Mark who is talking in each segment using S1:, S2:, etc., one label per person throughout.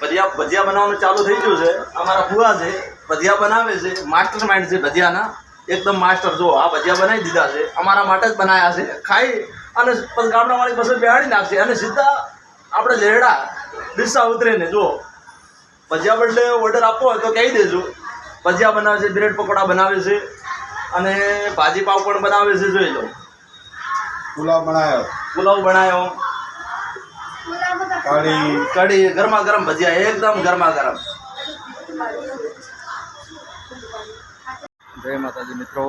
S1: ભજીયા ભજીયા બનાવવાનું ચાલુ થઈ ગયું છે. અમારા ફુવા છે ભજીયા બનાવે છે માસ્ટર માઇન્ડ છે ભજીયાના. એકદમ માસ્ટર જો આ ભજીયા બનાવી દીધા છે. અમારા માટે જ બનાવ્યા છે. ખાઈ અને ગામડાવાળી બસ બેહાડી નાખશે. અને સીધા આપણે લેડા ડીસા ઉતરીને જો ભજીયા બદલે ઓર્ડર આપવો હોય તો કહી દેજો. ભજીયા બનાવે છે બ્રેડ પકોડા બનાવે છે અને ભાજી પાવ પણ બનાવે છે જોઈ લો.
S2: પુલાવ બનાવ્યો
S1: પુલાવ બનાવ્યો
S2: કઢી
S1: કઢી ગરમા ગરમ ભજીયા, એકદમ ગરમા ગરમ. જય માતાજી મિત્રો.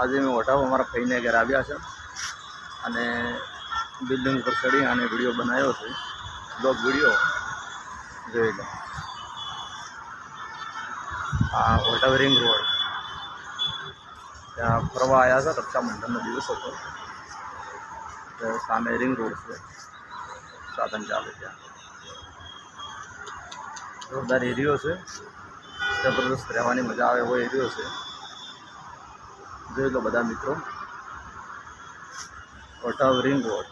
S1: આજે મેં વટાવ અમારા ભાઈને ઘરે આવ્યા છે અને બિલ્ડિંગ ઉપર ચડી અને વીડિયો બનાવ્યો છે. Blog video. જોઈ લો. આ વટાવ રિંગ રોડ ત્યાં ફરવા આવ્યા હતા રક્ષાબંધનનો દિવસ હતો. સામે રિંગ રોડ છે. સાધન ચાલે ત્યાં જોરદાર એરિયો છે. જબરદસ્ત રહેવાની મજા આવે એવો એરિયો છે. જોઈ લો બધા મિત્રો. Ottawa ring road,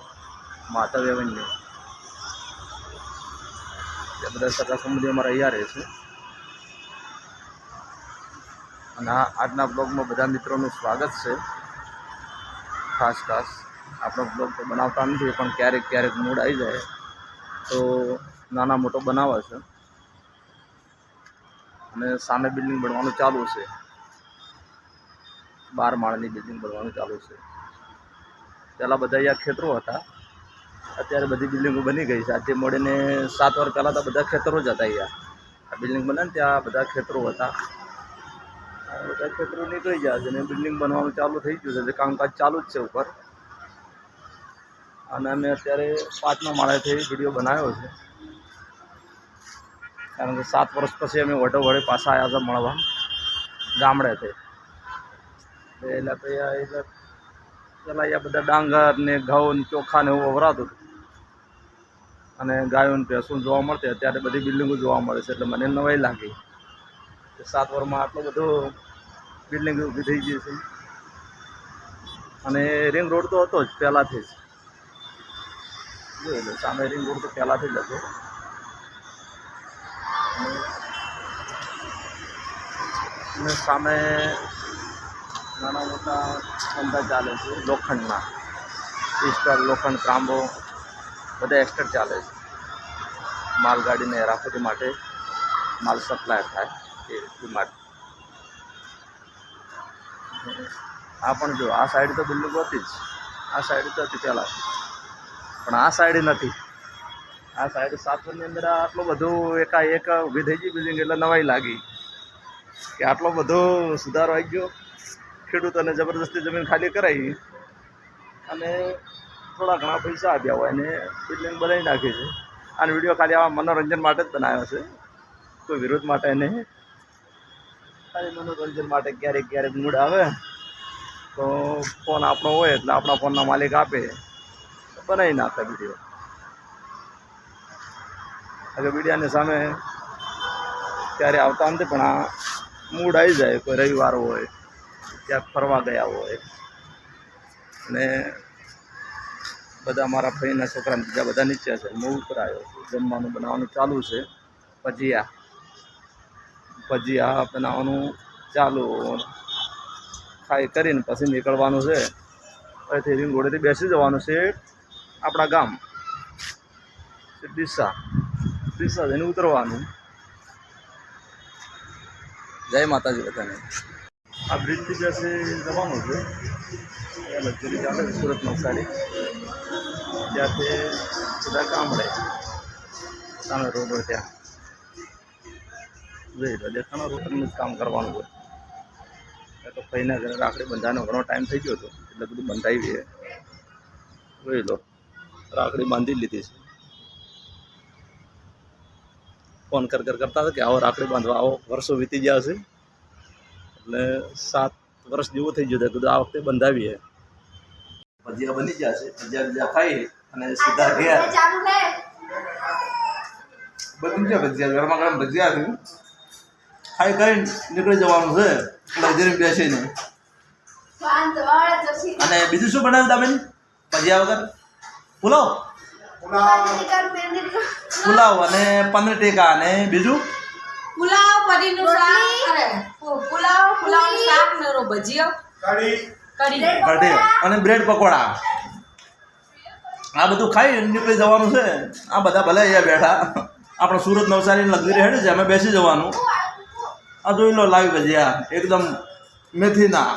S1: Madhav avenue. ત્યાં બધા સગા સંબંધી અમારા અહીંયા રહે છે. અને આજના બ્લોગમાં બધા મિત્રોનું સ્વાગત છે. ખાસ ખાસ. આપણો બ્લોગ તો બનાવતા નથી, પણ ક્યારેક ક્યારેક મૂડ આવી જાય. તો નાના મોટો બનાવે છે અને સામે બિલ્ડિંગ બનવાનું ચાલુ છે બાર માળની બિલ્ડિંગ બનવાનું ચાલુ છે પહેલાં બધા અહીંયા ખેતરો હતા. અત્યારે બધી બિલ્ડિંગો બની ગઈ છે. આજે મળીને સાત વાર પહેલાં તો બધા ખેતરો જ હતા અહીંયા. આ બિલ્ડિંગ બને ને ત્યાં બધા ખેતરો હતા. બધા ખેતરો નીકળી ગયા છે અને બિલ્ડિંગ બનવાનું ચાલુ થઈ ગયું છે. કામકાજ ચાલુ જ છે ઉપર. અને અમે અત્યારે પાંચમા માળેથી વીડિયો બનાવ્યો છે. કારણ કે સાત વર્ષ પછી અમે વડો વડે પાછા આવ્યા હતા મળવા, ગામડેથી. એટલે તો અહીંયા એટલે પેલા અહીંયા બધા ડાંગર ને ઘઉં ને ચોખા ને એવું વવરાતું હતું. અને ગાયો ને ભેંસું જોવા મળતી, અત્યારે બધી બિલ્ડિંગો જોવા મળે છે, એટલે મને નવાઈ લાગી. સાત વર્ષમાં આટલો બધો બિલ્ડિંગ ઊભી થઈ ગઈ છે. અને રિંગ રોડ તો હતો જ પહેલાંથી જ. જોઈ લો સામે રિંગ રોડ તો પહેલાંથી જ હતો. અને સામે નાના મોટા ધંધા ચાલે છે, લોખંડના. સ્ટીલ લોખંડ, ત્રાંબો, બધા એક્સ્ટ્રા ચાલે છે. માલગાડીને હેરાફેરી માટે માલ સપ્લાય થાય એ માટે. આ પણ જો, આ સાઈડ તો બિલ્ડિંગ હતી જ. આ સાઈડ તો હતી પહેલાં પણ આ સાઈડ નથી. આ સાઈડ સાતસોની અંદર આટલું બધું એકાએક ઊભી થઈ ગઈ બિલ્ડિંગ એટલે નવાઈ લાગી. કે આટલો બધો સુધારો આવી ગયો. ખેડૂતોને જબરદસ્તી જમીન ખાલી કરાવી અને થોડા ઘણા પૈસા આપ્યા હોય અને બિલ્ડિંગ બનાવી નાખી છે. અને વીડિયો ખાલી આવા મનોરંજન માટે જ બનાવ્યો છે. કોઈ વિરોધ માટે નહીં. ખાલી મનોરંજન માટે ક્યારેક ક્યારેક મૂડ આવે. તો ફોન આપણો હોય એટલે આપણા ફોનના માલિક આપે. બનાવી નાખે વીડિયો એટલે વિડીયાની સામે ત્યારે આવતા નથી, પણ આ મૂડ આવી જાય કોઈ રવિવાર હોય, ક્યાંક ફરવા ગયા હોય. અને બધા મારા ભાઈના છોકરા બીજા બધા નીચે છે, હું ઉપર આવ્યો જમવાનું બનાવવાનું ચાલુ છે. ભજીયા. ભજીયા બનાવવાનું ચાલુ. ખાઈ કરીને પછી નીકળવાનું છે. અહીંથી રીંગોળીથી બેસી જવાનું છે. આપણા ગામ. ડીસા ડીસા જઈને ઉતરવાનું. જય માતાજી બધાને. આ બ્રિજથી પાસે જવાનું છે. લક્ઝરી ચાલે છે સુરત નવસારી. ત્યાંથી સીધા ગામડે. સામે રોડ ત્યાં. જોઈ લો દેખાનો રોડનું જ કામ કરવાનું હોય. તો ભાઈના ઘરે રાખડી બંધાનો ઘણો ટાઈમ થઈ ગયો હતો. એટલે બધું બંધાવી જોઈ લો. રાખડી બાંધી લીધી છે. ફોન કર કર કરતા હતા કે આવો રાખડી બાંધવા આવો વર્ષો વીતી ગયા છે. એટલે સાત વર્ષ જેવું થઈ ગયું કીધું આ વખતે બંધાવીએ. ભજીયા બની ગયા છે ભજીયા બીજા ખાઈ અને સીધા ગયા બની ગયા ભજીયા ગરમા ગરમ ભજીયા છે. ખાઈ ખાઈ નીકળી જવાનું છે લક્ઝરી બેસીને. અને બીજું શું બનાવ્યું તમે? ભજીયા વગર? પુલાવ.
S2: પુલાવ
S1: અને પનીર ટીકા અને બીજું?
S3: પુલાવ પનીરનું શાક અરે પુલાવ પુલાવનું શાક ને રો ભજીયો.
S2: કઢી.
S3: કઢી.
S1: કઢી. અને બ્રેડ પકોડા. આ બધું ખાઈ નીકળી જવાનું છે. આ બધા ભલે અહીંયા બેઠા. આપણે સુરત નવસારી લગ્ન હેડે છે અમે બેસી જવાનું. આ જોઈ લો લાવી ભજીયા. એકદમ મેથીના.